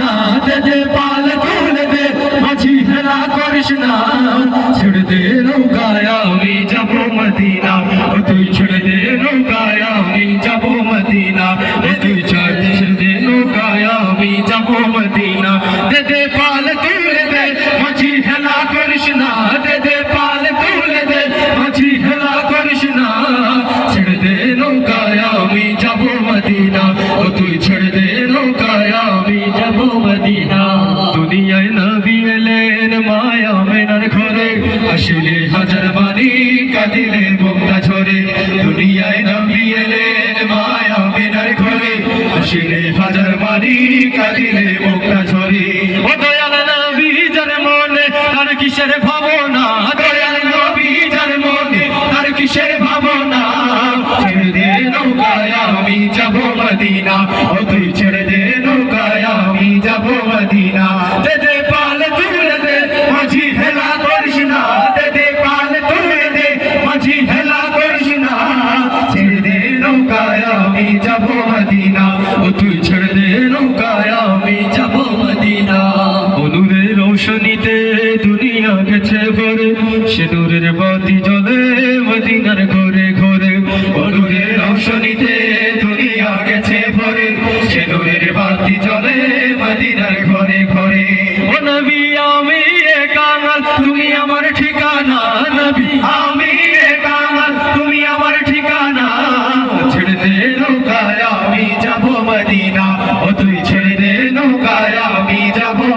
না দে পাল তুলে দে, মাঝি হেলা করিস ছেড়ে দে নৌকায়, আমি যাব মদিনা তুই ছেড়ে আসলে হাজার বাণী কাঁদিলে মুক্তা ঝরে, দুনিয়ায় নবী মায়া মেনার ঘরে। আসিলে হাজার বাণী কাঁদিলে মুক্তা ঝরে। ও দয়াল নবী, যার মনে তার কিসের ভাবনা? মাঝি হেলা করিস ছেড়ে দে নৌকায় আমি যাব মদিনা। ও তুই ছেড়ে দে নৌকায় আমি যাব মদিনা। অনুরে রৌশনীতে দুনিয়া গেছে ভরে, সে নূরের বাতি জ্বলে মদিনার ঘরে ঘরে। অনুরে রৌশনীতে দুনিয়া গেছে ভরে, সে নূরের বাতি জ্বলে মদিনার ঘরে ঘরে।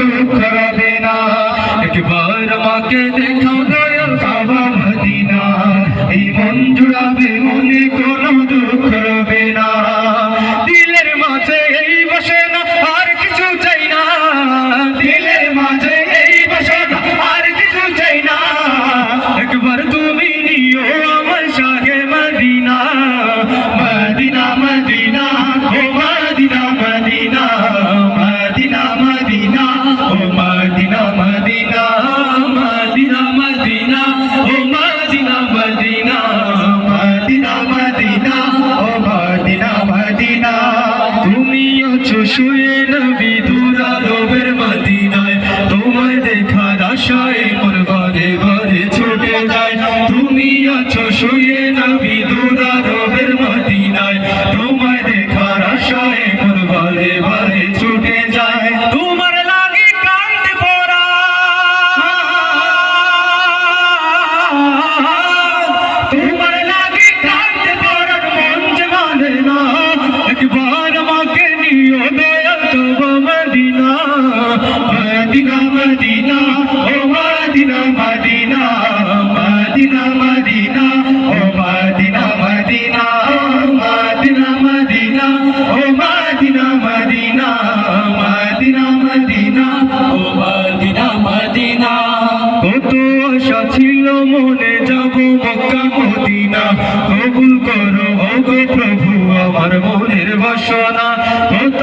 দুঃখ রবে না। একবার আমাকে দেখাও। শুয়ে নবী দুরা রবের মদিনায় তোমায় দেখার আশায় মদিনা মদিনা মদিনা, ও মদিনা মদিনা ছিল মনে যাব মক্কা, মদিনা। কবুল করো ওগো প্রভু, আমার মনের বাসনা। কত